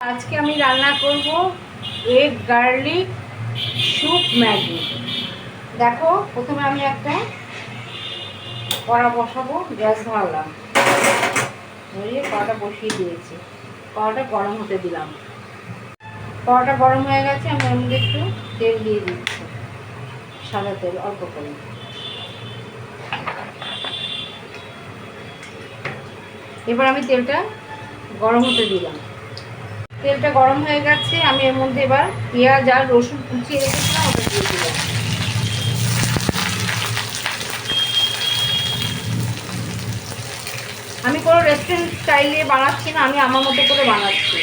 আজকে আমি রান্না করব এগ গার্লিক স্যুপ ম্যাগি দেখো, প্রথমে আমি একটা কড়া বসাবো, গ্যাস ধরালাম। ধরিয়ে কড়াটা বসিয়ে দিয়েছি। কড়াটা গরম হতে দিলাম। কড়াটা গরম হয়ে গেছে, আমি মধ্যে একটু তেল দিয়ে দিচ্ছি। সাদা তেল, অল্প করে। এবার আমি তেলটা গরম হতে দিলাম। তেলটা গরম হয়ে গেছে, আমি এর মধ্যে এবার পেঁয়াজ আর রসুন কুচিয়ে রেখেছিলাম, ওটা দিয়ে দিলাম। আমি কোনো রেস্টুরেন্ট স্টাইলে বানাচ্ছি না, আমি আমার মতো করে বানাচ্ছি।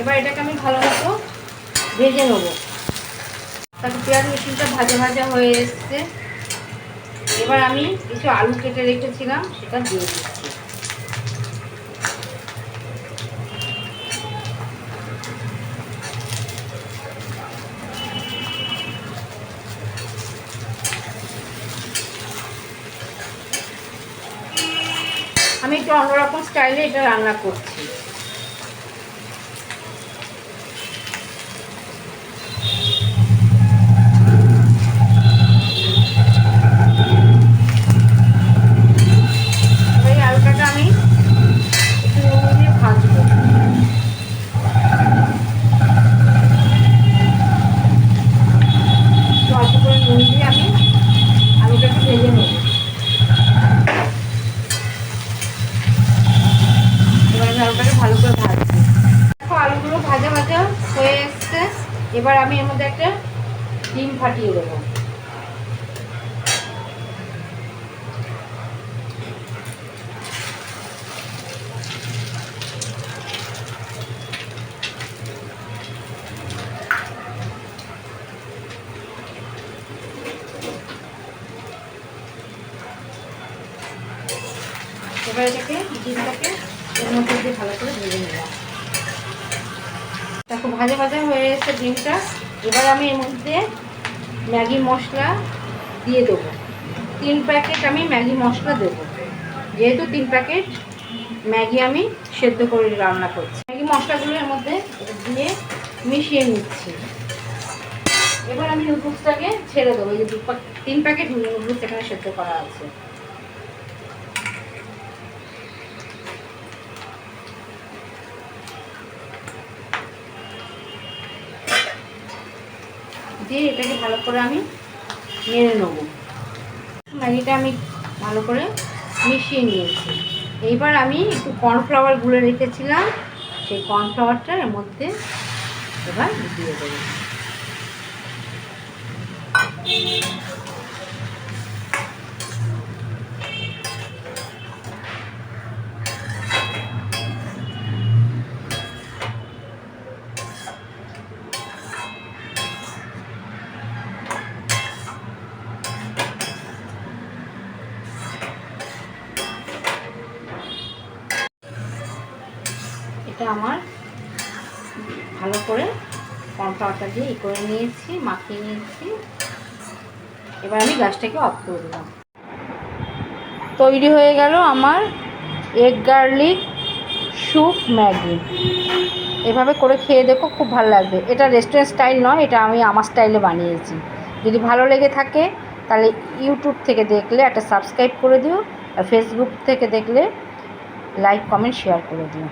এবার এটাকে আমি ভালো মতো ভেজে নেব। তারপর পেঁয়াজ রসুনটা ভাজা ভাজা হয়ে এসছে। এবার আমি কিছু আলু কেটে রেখেছিলাম, সেটা দিয়ে দিচ্ছি। আমি একটু অন্যরকম স্টাইলে এটা রান্না করছি এই আলুটাকে আমি একটু নুন দিয়ে ভাজবো একটু অল্প করে নুন দিয়ে আমি আলুটাকে ভেজে নেব এবার আমি আলুটাকে ভালো করে ভাজবো দেখো আলুগুলো ভাজা ভাজা হয়ে এসছে এবার আমি এর মধ্যে একটা ডিম ফাটিয়ে দেবো। এবার এটাকে ডিমটাকে এর মধ্যে দিয়ে ভালো করে ভেজে নিলাম দেখো, ভাজা ভাজা হয়ে এসেছে ডিমটা। এবার আমি এর মধ্যে ম্যাগি মশলা দিয়ে দেবো। তিন প্যাকেট আমি ম্যাগি মশলা দেবো। যেহেতু তিন প্যাকেট ম্যাগি আমি সেদ্ধ করে রান্না করছি। ম্যাগি মশলাগুলো এর মধ্যে দিয়ে মিশিয়ে নিচ্ছি। এবার আমি নুডলসটাকে ছেড়ে দেবো। এই যে তিন প্যাকেট নুডলস এখানে সেদ্ধ করা আছে। দিয়ে এটাকে ভালো করে আমি নেড়ে নেব। ম্যাগিটা আমি ভালো করে মিশিয়ে নিয়েছি। এইবার আমি একটু কর্নফ্লাওয়ার গুলে রেখেছিলাম, সেই কর্নফ্লাওয়ারটা এর মধ্যে এবার দিয়ে দেবো। এটা আমার ভালো করে কর্নফ্লাওয়ারটা দিয়ে ই করে নিয়েছি, মাখিয়ে নিয়েছি। এবার আমি গ্যাসটাকে অফ করে দিলাম। তৈরি হয়ে গেল আমার এগ গার্লিক স্যুপ ম্যাগি এভাবে করে খেয়ে দেখো খুব ভালো লাগবে। এটা রেস্টুরেন্ট স্টাইল নয়, এটা আমি আমার স্টাইলে বানিয়েছি। যদি ভালো লেগে থাকে, তাহলে ইউটিউব থেকে দেখলে একটা সাবস্ক্রাইব করে দিও, আর ফেসবুক থেকে দেখলে লাইক কমেন্ট শেয়ার করে দিও।